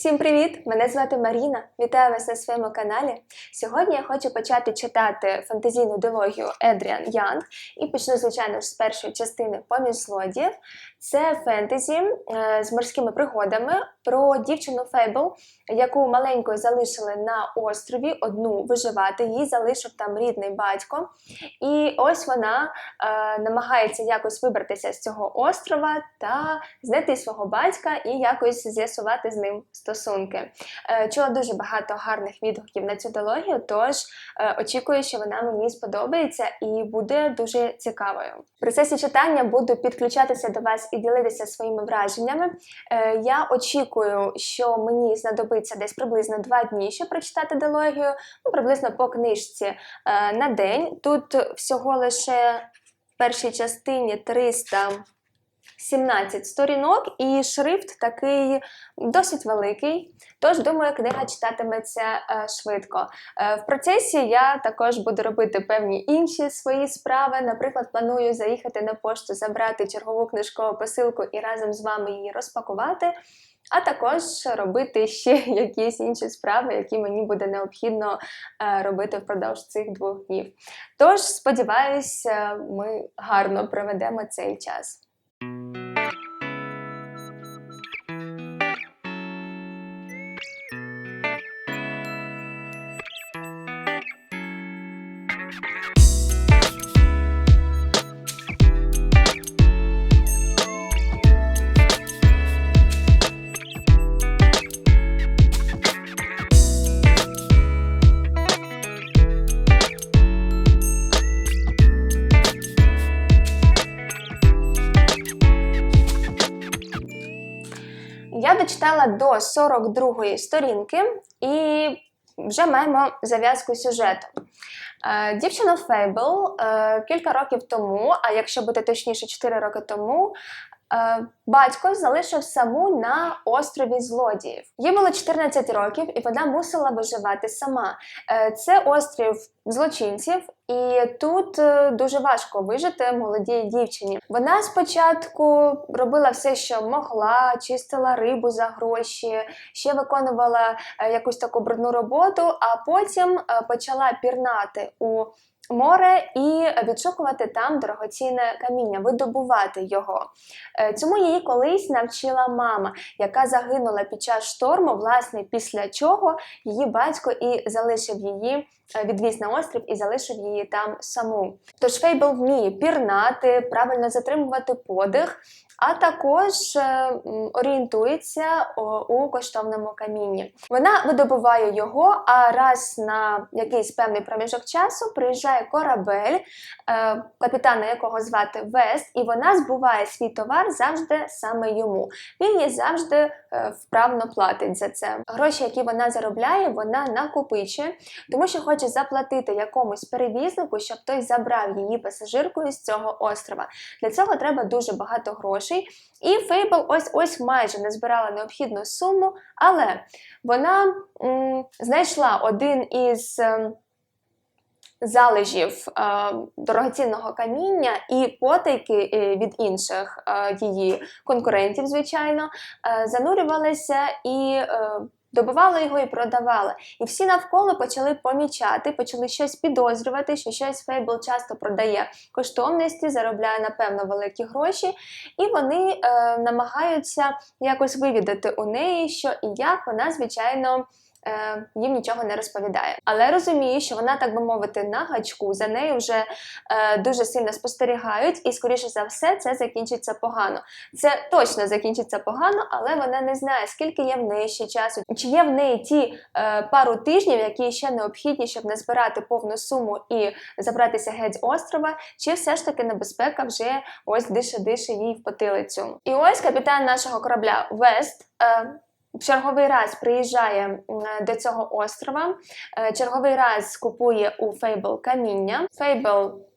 Всім привіт! Мене звати Маріна. Вітаю вас на своєму каналі. Сьогодні я хочу почати читати фантазійну дилогію Едріан Янг і почну, звичайно з першої частини поміж злодіїв. Це фентезі е, з морськими пригодами про дівчину Фейбл, яку маленькою залишили на острові одну виживати. Їй залишив там рідний батько. І ось вона е, намагається якось вибратися з цього острова та знайти свого батька і якось з'ясувати з ним стосунки. Е, чула дуже багато гарних відгуків на цю дилогію, тож е, очікую, що вона мені сподобається і буде дуже цікавою. В процесі читання буду підключатися до вас і ділитися своїми враженнями. Е, я очікую, що мені знадобиться десь приблизно два дні, щоб прочитати дилогію, ну, приблизно по книжці на день. Тут всього лише в першій частині 300 17 сторінок, і шрифт такий досить великий. Тож, думаю, книга читатиметься е, швидко. Е, в процесі я також буду робити певні інші свої справи. Наприклад, планую заїхати на пошту, забрати чергову книжкову посилку і разом з вами її розпакувати. А також робити ще якісь інші справи, які мені буде необхідно е, робити впродовж цих двох днів. Тож, сподіваюся, ми гарно проведемо цей час. Я дочитала до 42-ї сторінки і вже маємо зав'язку сюжету. Е, Дівчина Фейбл е, кілька років тому, а якщо бути точніше, 4 роки тому, батько залишив саму на острові злодіїв. Їй було 14 років, і вона мусила виживати сама. Е, Це острів злочинців, і тут е, дуже важко вижити молодій дівчині. Вона спочатку робила все, що могла, чистила рибу за гроші, ще виконувала е, якусь таку брудну роботу, а потім е, почала пірнати у море і відшукувати там дорогоцінне каміння, видобувати його. Е, Цьому її колись навчила мама, яка загинула під час шторму, власне, після чого її батько і залишив її. е, Відвіз на острів і залишив її там саму. Тож Фейбл вміє пірнати, правильно затримувати подих, а також е, орієнтується у коштовному камінні. Вона видобуває його, а раз на якийсь певний проміжок часу приїжджає корабель, е, капітана якого звати Вест, і вона збуває свій товар завжди саме йому. Він їй завжди е, вправно платить за це. Гроші, які вона заробляє, вона накопичує, тому що хоче заплатити якомусь перевізнику, щоб той забрав її пасажиркою з цього острова. Для цього треба дуже багато грошей. І Фейбл ось ось майже не збирала необхідну суму, але вона м, знайшла один із. ем, Залежів е, дорогоцінного каміння і потайки е, від інших е, її конкурентів, звичайно, е, занурювалися і е, добивали його і продавали. І всі навколо почали помічати, почали щось підозрювати, що щось Фейбл часто продає коштовності, заробляє напевно великі гроші, і вони е, намагаються якось вивідати у неї, що і як вона, звичайно. Е, Їм нічого не розповідає, але розуміє, що вона, так би мовити, на гачку за нею вже е, дуже сильно спостерігають, і скоріше за все це закінчиться погано. Це точно закінчиться погано, але вона не знає, скільки є в неї ще часу, чи є в неї ті е, пару тижнів, які ще необхідні, щоб назбирати повну суму і забратися геть острова, чи все ж таки небезпека вже ось дише-дише їй в потилицю. І ось капітан нашого корабля Вест. Черговий раз приїжджає до цього острова, е, черговий раз купує у Фейбл каміння. Фейбл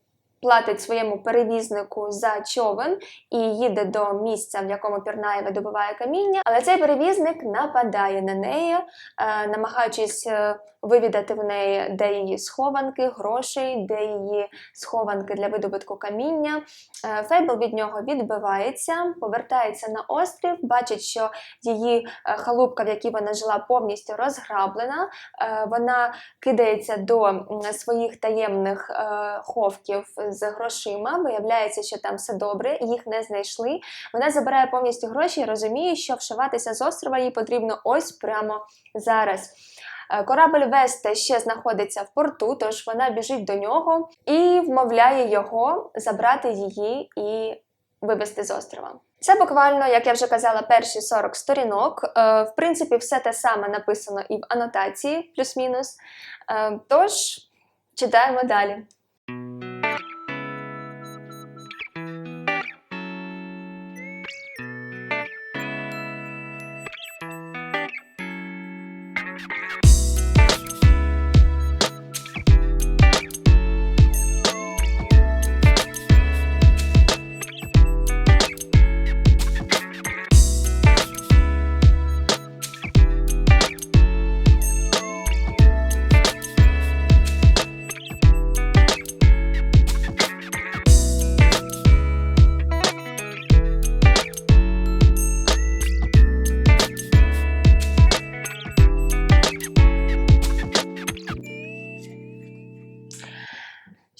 платить своєму перевізнику за човен і їде до місця, в якому пірнає видобуває каміння. Але цей перевізник нападає на неї, е, намагаючись е, вивідати в неї, де її схованки, грошей, де її схованки для видобутку каміння. Е, Фейбл від нього відбивається, повертається на острів, бачить, що її халупка, в якій вона жила, повністю розграблена. Вона кидається до своїх таємних ховків з грошима. Виявляється, що там все добре, їх не знайшли. Вона забирає повністю гроші і розуміє, що вшиватися з острова їй потрібно ось прямо зараз. Е, Корабль Весте ще знаходиться в порту, тож вона біжить до нього і вмовляє його забрати її і вивезти з острова. Це буквально, як я вже казала, перші 40 сторінок. Е, В принципі, все те саме написано і в анотації, плюс-мінус. Е, Тож читаємо далі.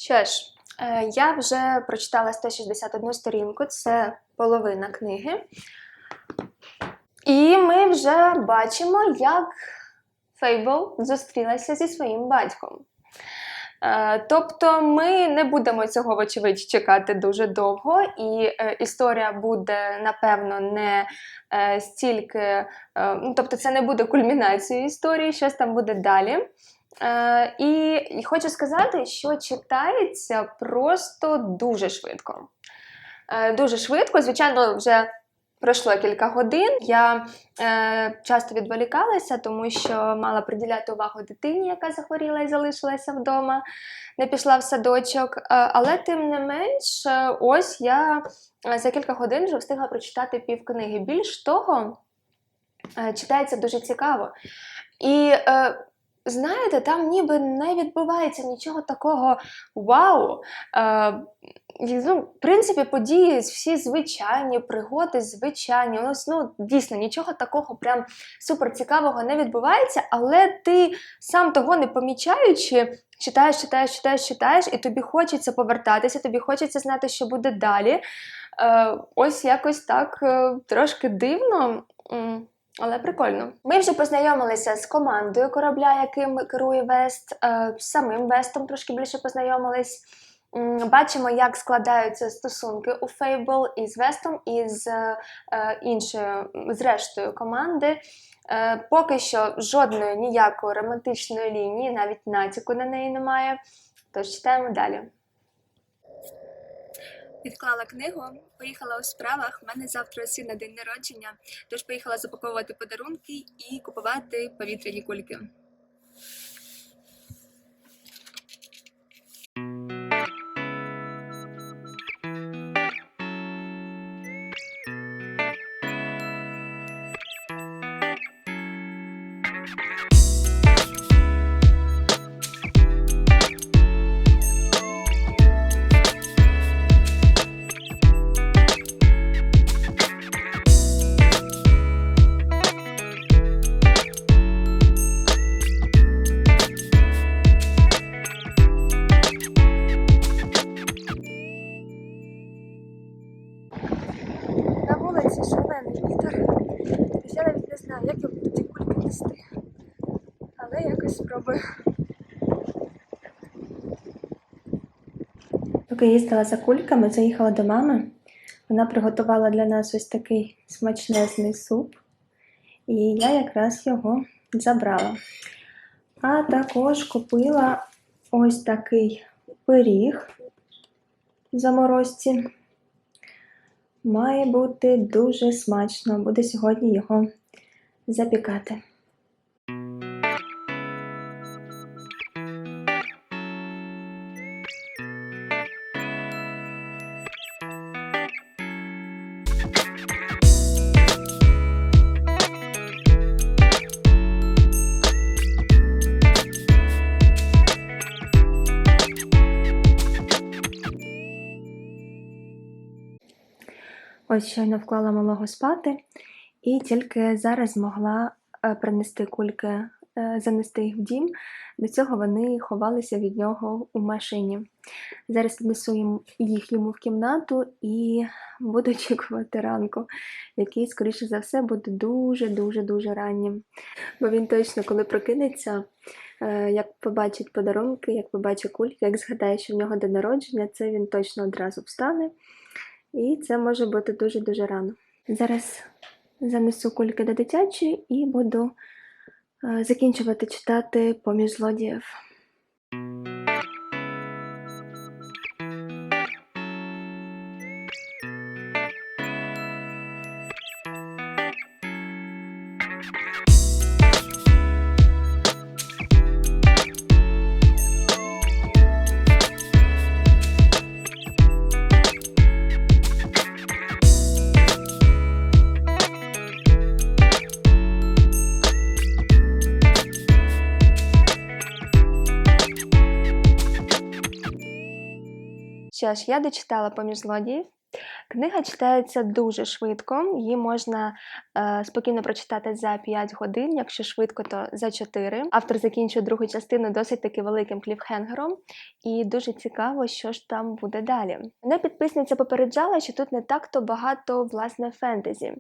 Що ж, е, я вже прочитала 161 сторінку, це половина книги. І ми вже бачимо, як Фейбл зустрілася зі своїм батьком. Е, Тобто ми не будемо цього, вочевидь, чекати дуже довго, і е, історія буде, напевно, не стільки, ну, тобто це не буде кульмінацією історії, щось там буде далі. Е, і, хочу сказати, що читається просто дуже швидко. Е, дуже швидко, звичайно, вже пройшло кілька годин. Я е, часто відволікалася, тому що мала приділяти увагу дитині, яка захворіла і залишилася вдома, не пішла в садочок. Е, але тим не менш, е, ось я за кілька годин вже встигла прочитати пів книги. Більш того, е, читається дуже цікаво. І е, знаєте, там ніби не відбувається нічого такого вау. Е, ну, в принципі, події всі звичайні, пригоди звичайні. Ось, ну, дійсно, нічого такого прям супер цікавого не відбувається, але ти сам того не помічаючи, читаєш, читаєш, читаєш, читаєш, і тобі хочеться повертатися, тобі хочеться знати, що буде далі. Е, ось якось так е, трошки дивно. Але прикольно. Ми вже познайомилися з командою корабля, яким керує Вест, е, з самим Вестом трошки більше познайомились. Бачимо, як складаються стосунки у Фейбл із Вестом і з е, іншою, з рештою команди. Е, поки що жодної ніякої романтичної лінії, навіть натяку на неї немає. Тож читаємо далі. Відклала книгу, поїхала у справах. У мене завтра сина день народження, тож поїхала запаковувати подарунки і купувати повітряні кульки. Поки їздила за кульками, заїхала до мами. Вона приготувала для нас ось такий смачнезний суп. І я якраз його забрала. А також купила ось такий пиріг в заморозці. Має бути дуже смачно. Буде сьогодні його запікати. Ось щойно вклала малого спати, і тільки зараз змогла е, принести кульки, е, занести їх в дім. До цього вони ховалися від нього у машині. Зараз піднесу їх йому в кімнату і буду очікувати ранку, який, скоріше за все, буде дуже-дуже дуже раннім. Бо він точно, коли прокинеться, е, як побачить подарунки, як побачить кульки, як згадає, що в нього день народження, це він точно одразу встане. І це може бути дуже-дуже рано. Зараз занесу кульки до дитячої і буду е, закінчувати читати поміж злодіїв. Що ж, я дочитала поміж злодіїв. Книга читається дуже швидко, її можна е, спокійно прочитати за 5 годин, якщо швидко, то за 4. Автор закінчує другу частину досить таки великим кліфхенгером, і дуже цікаво, що ж там буде далі. Мене підписниця попереджала, що тут не так-то багато власне фентезі.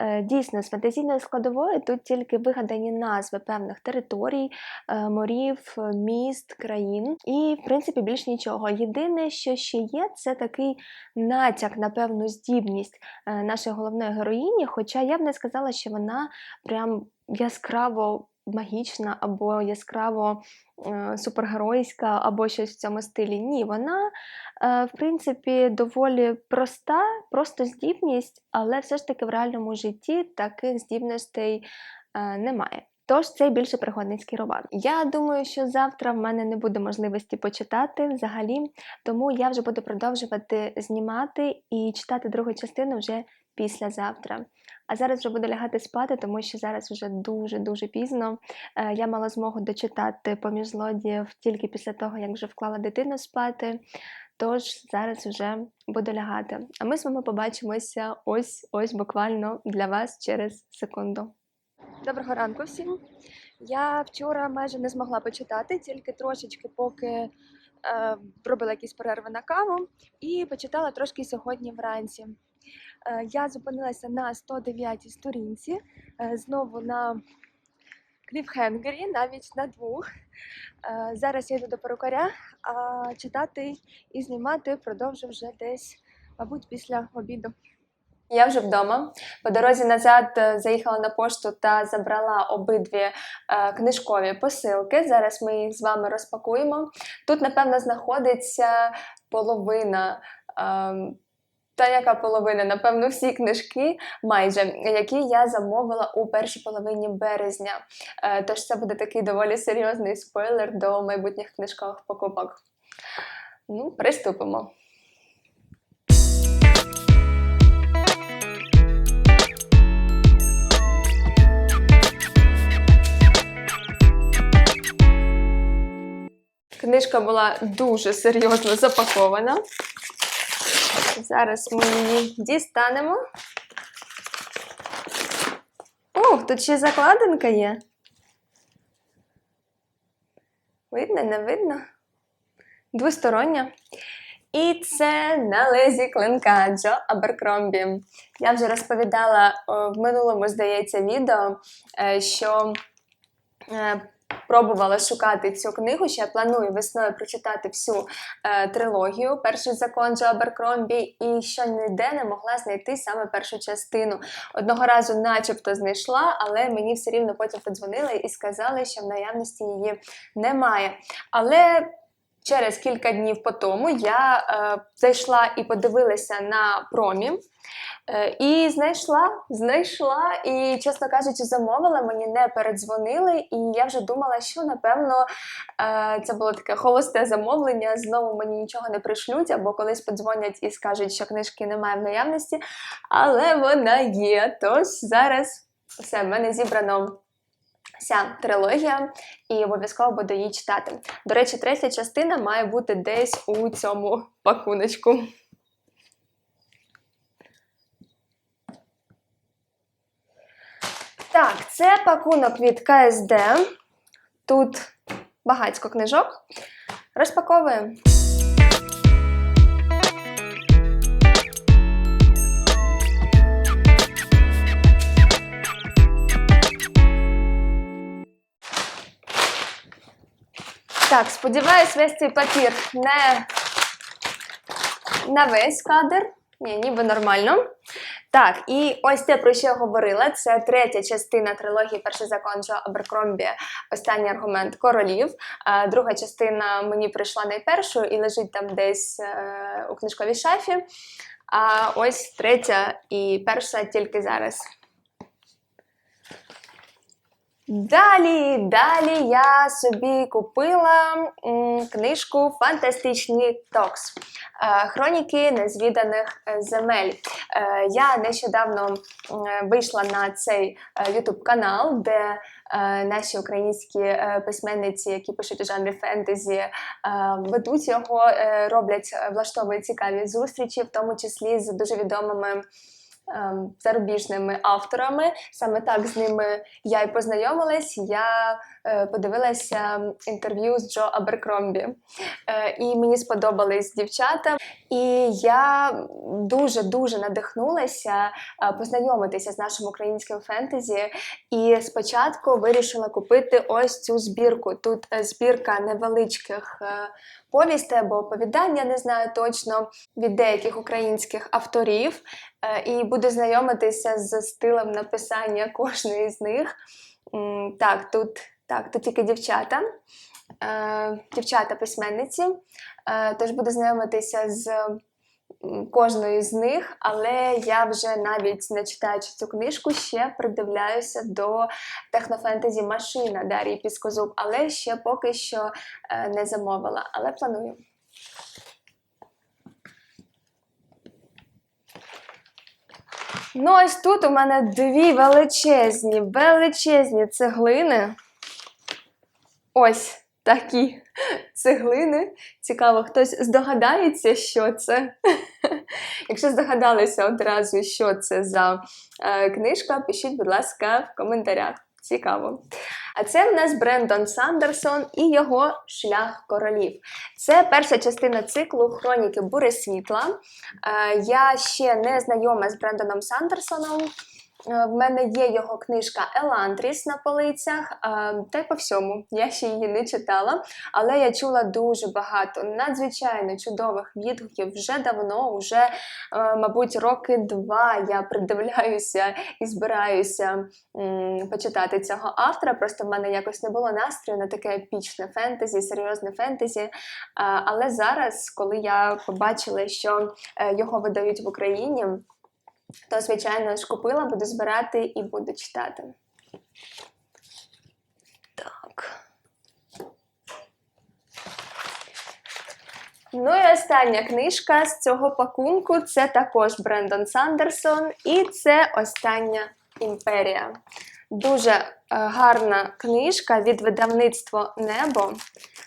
Е, дійсно, з фантазійною складовою тут тільки вигадані назви певних територій, е, морів, міст, країн, і в принципі більш нічого. Єдине, що ще є, це такий натяк на певну здібність е, нашої головної героїні, хоча я б не сказала, що вона прям яскраво магічна або яскраво е, супергеройська, або щось в цьому стилі. Ні, вона, е, в принципі, доволі проста, просто здібність, але все ж таки в реальному житті таких здібностей немає. Тож це більше пригодницький роман. Я думаю, що завтра в мене не буде можливості почитати взагалі, тому я вже буду продовжувати знімати і читати другу частину вже післязавтра. А зараз вже буду лягати спати, тому що зараз вже дуже-дуже пізно. Е, Я мала змогу дочитати поміж злодіїв тільки після того, як вже вклала дитину спати. Тож зараз вже буду лягати. А ми з вами побачимося ось ось буквально для вас через секунду. Доброго ранку всім. Я вчора майже не змогла почитати, тільки трошечки, поки е, робила якісь перерви на каву, і почитала трошки сьогодні вранці. Е, я зупинилася на 109 сторінці, е, знову на кліфхенгері, навіть на двох. Е, зараз я йду до перукаря, а читати і знімати продовжу вже десь, мабуть, після обіду. Я вже вдома. По дорозі назад е, заїхала на пошту та забрала обидві е, книжкові посилки. Зараз ми їх з вами розпакуємо. Тут, напевно, знаходиться половина. е, та яка половина, напевно, всі книжки, майже, які я замовила у першій половині березня. Е, Тож це буде такий доволі серйозний спойлер до майбутніх книжкових покупок. Ну, приступимо. Книжка була дуже серйозно запакована. Зараз ми її дістанемо. Ух, тут ще закладинка є. Видно, не видно? Двостороння. І це на лезі клинка Джо Аберкромбі. Я вже розповідала в минулому, здається, відео, е, що е, пробувала шукати цю книгу, Ще я планую весною прочитати всю е, трилогію Перший закон Джо Аберкромбі, і що ніде не могла знайти саме першу частину. Одного разу, начебто, знайшла, але мені все рівно потім подзвонили і сказали, що в наявності її немає. Але через кілька днів по тому я е, зайшла і подивилася на промі. Е, І знайшла, знайшла, і, чесно кажучи, замовила, мені не передзвонили, і я вже думала, що напевно е, це було таке холосте замовлення. Знову мені нічого не пришлють, або колись подзвонять і скажуть, що книжки немає в наявності, але вона є. Тож зараз все, в мене зібрано. Вся трилогія, і обов'язково буду її читати. До речі, третя частина має бути десь у цьому пакуночку. Так, це пакунок від КСД. Тут багатько книжок. Розпаковуємо. Так, сподіваюсь, весь цей папір не на весь кадр. Ні, ніби нормально. Так, і ось те, про що я говорила, це третя частина трилогії Перший закон Джо Аберкромбі, останній аргумент королів. Друга частина мені прийшла найпершою і лежить там десь е, у книжковій шафі. А ось третя і перша тільки зараз. Далі, далі я собі купила книжку Фантастичні Токс. Е, Хроніки незвіданих е, земель. Е, Я нещодавно вийшла на цей YouTube канал, де наші українські письменниці, які пишуть у жанрі фентезі, ведуть його, роблять, влаштовують цікаві зустрічі, в тому числі з дуже відомими. Ем, Зарубіжними авторами саме так з ними я й познайомилась. Я подивилася інтерв'ю з Джо Аберкромбі, е, і мені сподобались дівчата. І я дуже дуже надихнулася е, познайомитися з нашим українським фентезі. І спочатку вирішила купити ось цю збірку. Тут е, збірка невеличких е, повістей або оповідань, я не знаю точно, від деяких українських авторів. Е, І буду знайомитися з стилем написання кожної з них. Так, тут, так, тут тільки дівчата, е, дівчата-письменниці. Е, Тож буду знайомитися з кожною з них, але я вже навіть не читаючи цю книжку, ще придивляюся до технофентезі Машина Дарії Піскозуб, але ще поки що е, не замовила, але планую. Ну, ось тут у мене дві величезні, величезні цеглини. Ось такі цеглини. Цікаво, хтось здогадається, що це. Якщо здогадалися одразу, що це за е, книжка, пишіть, будь ласка, в коментарях. Цікаво. А це в нас Брендон Сандерсон і його Шлях королів. Це перша частина циклу Хроніки Бури світла. Е, Я ще не знайома з Брендоном Сандерсоном. Е, В мене є його книжка Еландріс на полицях, е, та й по всьому. Я ще її не читала, але я чула дуже багато надзвичайно чудових відгуків вже давно, вже, е, мабуть, роки два я придивляюся і збираюся почитати цього автора. Просто в мене якось не було настрою на таке епічне фентезі, серйозне фентезі. Але зараз, коли я побачила, що його видають в Україні, то, звичайно ж, купила, буду збирати і буду читати. Так. Ну і остання книжка з цього пакунку це також Брендон Сандерсон, і це Остання імперія. Дуже е, гарна книжка від видавництва Небо.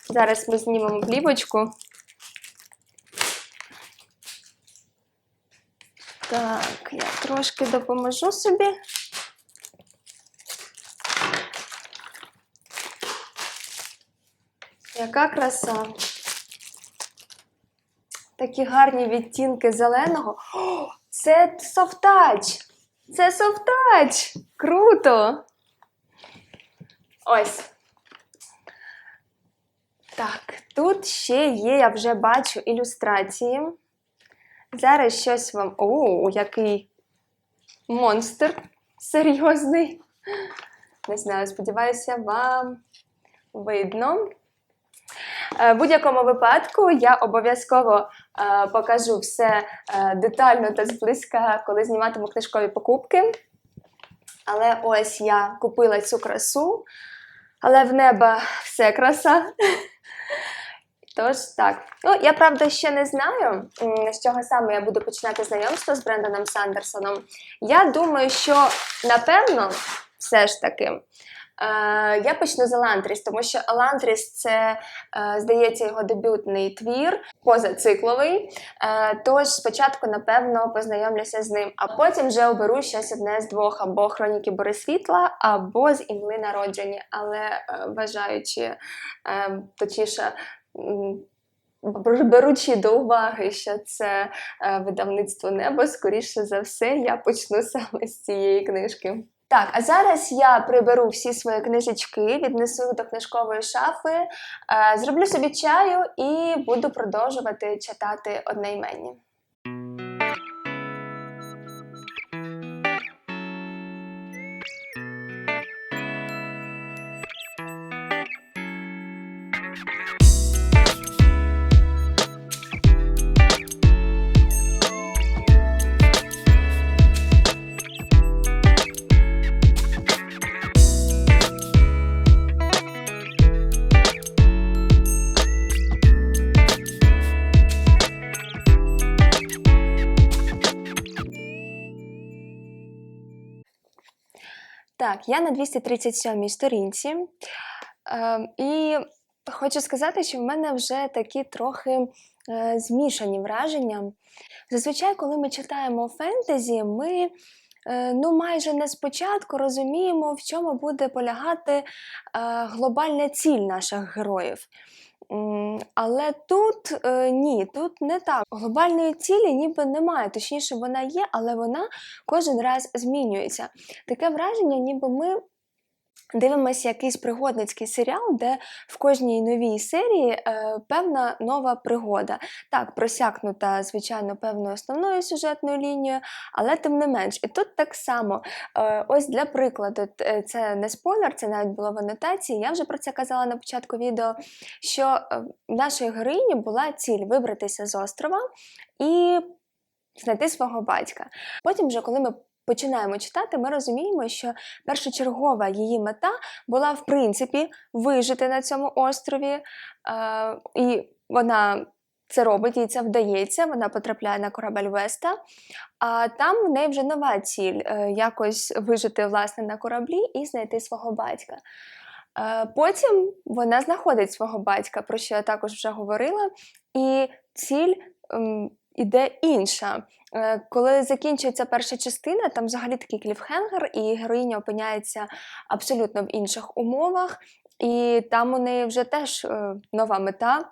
Зараз ми знімемо плівочку. Так, я трошки допоможу собі. Яка краса. Такі гарні відтінки зеленого. О, це софтач! Це софтач! Круто! Ось. Так, тут ще є, я вже бачу ілюстрації. Зараз щось вам. О, який монстр серйозний. Не знаю, сподіваюся, вам видно. Е, В будь-якому випадку я обов'язково е, покажу все е, детально та зблизька, коли зніматиму книжкові покупки. Але ось я купила цю красу, але в неба все краса. Тож так. Ну, я правда ще не знаю, з чого саме я буду починати знайомство з Бренданом Сандерсоном. Я думаю, що напевно, все ж таки, я почну з Елантріс, тому що Елантріс це, е, здається, його дебютний твір, позацикловий. Е, тож спочатку, напевно, познайомлюся з ним, а потім вже оберу щось одне з двох: або Хроніки Борисвітла, або з імли народження. Але е, вважаючи е, точніше. Беручи до уваги, що це е, видавництво небо, скоріше за все, я почну саме з цієї книжки. Так, а зараз я приберу всі свої книжечки, віднесу до книжкової шафи, е, зроблю собі чаю і буду продовжувати читати одноіменні. Так, я на 237 сторінці. Е, і хочу сказати, що в мене вже такі трохи е, змішані враження. Зазвичай, коли ми читаємо фентезі, ми е, ну, майже не спочатку розуміємо, в чому буде полягати е, глобальна ціль наших героїв. Але тут е, ні, тут не так. Глобальної цілі ніби немає. Точніше, вона є, але вона кожен раз змінюється. Таке враження, ніби ми дивимося якийсь пригодницький серіал, де в кожній новій серії е, певна нова пригода. Так, просякнута, звичайно, певною основною сюжетною лінією, але тим не менш. І тут так само, е, ось для прикладу, е, це не спойлер, це навіть було в анотації. Я вже про це казала на початку відео, що е, в нашої героїні була ціль вибратися з острова і знайти свого батька. Потім, вже коли ми починаємо читати, ми розуміємо, що першочергова її мета була в принципі вижити на цьому острові, е, і вона. Це робить, їй це вдається, вона потрапляє на корабель Веста, а там в неї вже нова ціль е, якось вижити власне на кораблі і знайти свого батька. Е, Потім вона знаходить свого батька, про що я також вже говорила, і ціль іде інша. Е, Коли закінчується перша частина, там взагалі такий кліфхенгер, і героїня опиняється абсолютно в інших умовах, і там у неї вже теж е, нова мета.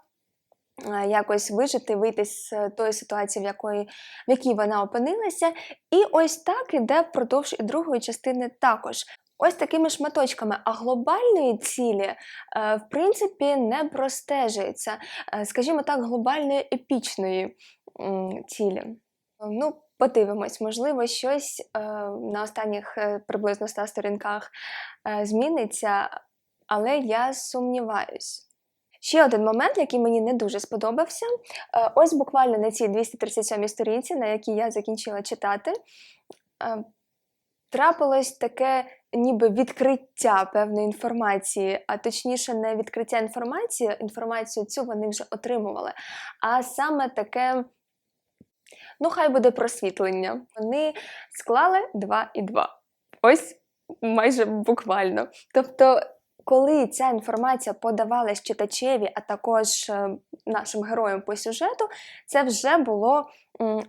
е, Якось вижити, вийти з тої ситуації, в якої, в якій вона опинилася. І ось так іде впродовж і другої частини також. Ось такими шматочками, а глобальної цілі, в принципі, не простежується, скажімо так, глобальної епічної цілі. Ну, подивимось, можливо, щось е, на останніх е, приблизно 100 сторінках е, зміниться, але я сумніваюсь. Ще один момент, який мені не дуже сподобався. Ось буквально на цій 237 сторінці, на якій я закінчила читати, трапилось таке ніби відкриття певної інформації, а точніше, не відкриття інформації, інформацію цю вони вже отримували, а саме таке. Ну, хай буде просвітлення. Вони склали 2 і 2. Ось майже буквально. Тобто, коли ця інформація подавалась читачеві, а також е, нашим героям по сюжету, це вже було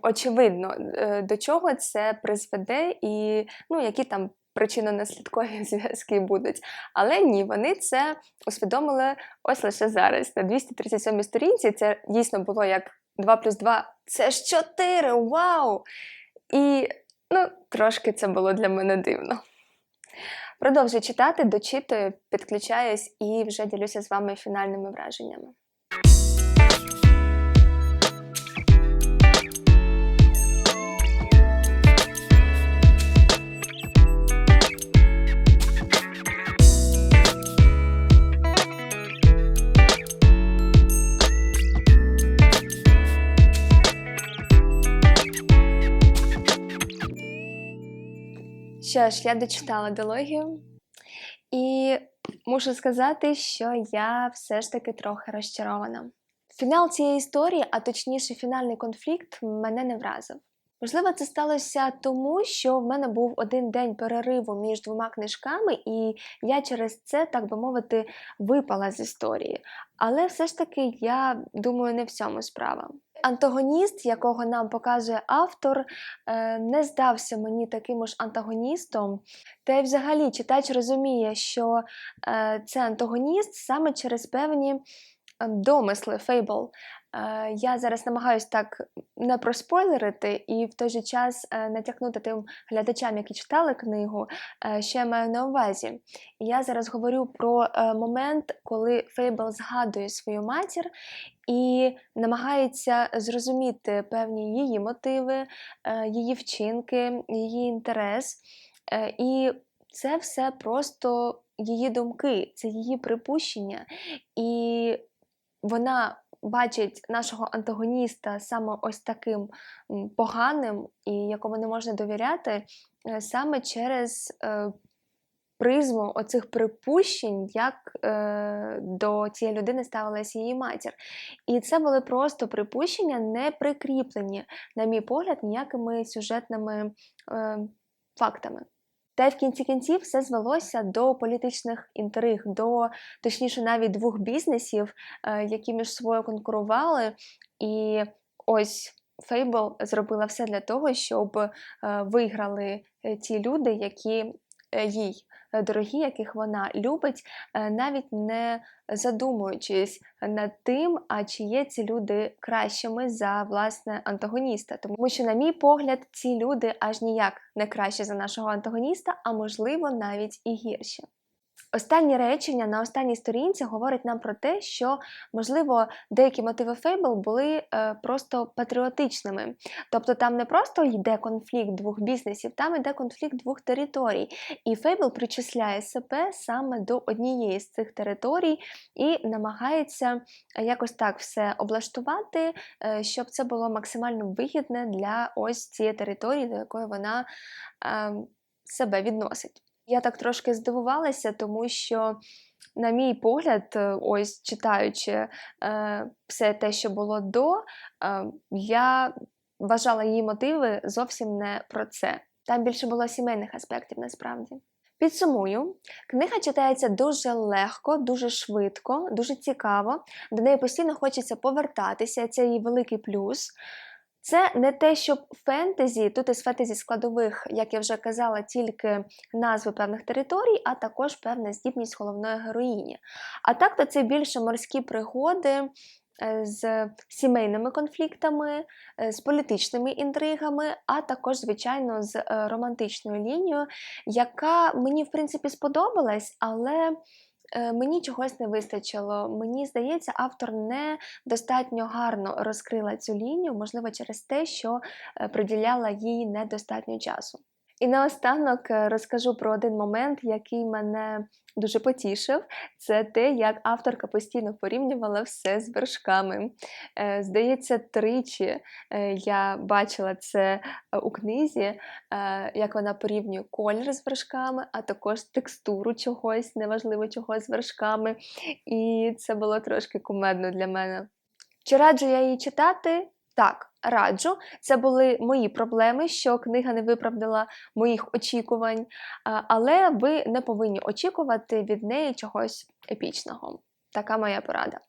очевидно, е, до чого це призведе і ну, які там причинно-наслідкові зв'язки будуть. Але ні, вони це усвідомили ось лише зараз. На 237 сторінці це дійсно було як 2 плюс 2 це ж 4, вау! І ну, трошки це було для мене дивно. Продовжую читати, дочитую, підключаюсь і вже ділюся з вами фінальними враженнями. Що ж, я дочитала дилогію, і мушу сказати, що я все ж таки трохи розчарована. Фінал цієї історії, а точніше, фінальний конфлікт, мене не вразив. Можливо, це сталося тому, що в мене був один день перериву між двома книжками, і я через це, так би мовити, випала з історії. Але все ж таки, я думаю, не в цьому справа. Антагоніст, якого нам показує автор, е, не здався мені таким ж антагоністом. Та й взагалі читач розуміє, що е, це антагоніст саме через певні е, домисли Фейбл. Е, Я зараз намагаюся так не проспойлерити і в той же час е, натякнути тим глядачам, які читали книгу, е, я маю на увазі. Я зараз говорю про е, момент, коли Фейбл згадує свою матір і намагається зрозуміти певні її мотиви, її вчинки, її інтерес. І це все просто її думки, це її припущення. І вона бачить нашого антагоніста саме ось таким поганим і якому не можна довіряти, е, саме через е, призму оцих припущень, як е, до цієї людини ставилася її матір. І це були просто припущення, не прикріплені, на мій погляд, ніякими сюжетними е, фактами. Та в кінці кінців все звелося до політичних інтриг, до точніше навіть двох бізнесів, е, які між собою конкурували. І ось Фейбл зробила все для того, щоб е, виграли е, ті люди, які їй дорогі, яких вона любить, е, навіть не задумуючись над тим, а чи є ці люди кращими за власне антагоніста. Тому що, на мій погляд, ці люди аж ніяк не кращі за нашого антагоніста, а можливо навіть і гірші. Останнє речення на останній сторінці говорить нам про те, що, можливо, деякі мотиви Фейбл були е, просто патріотичними. Тобто там не просто йде конфлікт двох бізнесів, там йде конфлікт двох територій. І Фейбл причисляє себе саме до однієї з цих територій і намагається якось так все облаштувати, е, щоб це було максимально вигідне для ось цієї території, до якої вона е, себе відносить. Я так трошки здивувалася, тому що, на мій погляд, е, ось читаючи е, все те, що було до, е, я вважала її мотиви зовсім не про це. Там більше було сімейних аспектів насправді. Підсумую, книга читається дуже легко, дуже швидко, дуже цікаво. До неї постійно хочеться повертатися, це її великий плюс. Це не те, щоб фентезі, тут із фентезі складових, як я вже казала, тільки назви певних територій, а також певна здібність головної героїні. А так то це більше морські пригоди е, з сімейними конфліктами, е, з політичними інтригами, а також, звичайно, з е, романтичною лінією, яка мені, в принципі, сподобалась, але. Е, Мені чогось не вистачило. Мені здається, автор не достатньо гарно розкрила цю лінію, можливо, через те, що е, приділяла їй недостатньо часу. І наостанок е, розкажу про один момент, який мене дуже потішив. Це те, як авторка постійно порівнювала все з вершками. Е, Здається, тричі е, я бачила це у книзі, як вона порівнює колір з вершками, а також текстуру чогось, неважливо чого з вершками. І це було трошки кумедно для мене. Чи раджу я її читати? Так, раджу. Це були мої проблеми, що книга не виправдала моїх очікувань, але ви не повинні очікувати від неї чогось епічного. Така моя порада.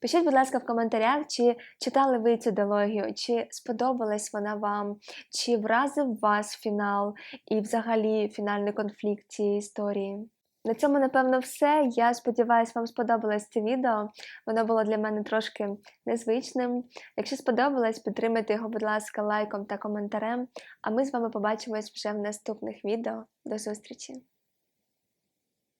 Пишіть, будь ласка, в коментарях, чи читали ви цю дилогію, чи сподобалась вона вам, чи вразив вас фінал і взагалі фінальний конфлікт цієї історії. На цьому, напевно, все. Я сподіваюся, вам сподобалось це відео. Воно було для мене трошки незвичним. Якщо сподобалось, підтримайте його, будь ласка, лайком та коментарем. А ми з вами побачимось вже в наступних відео. До зустрічі!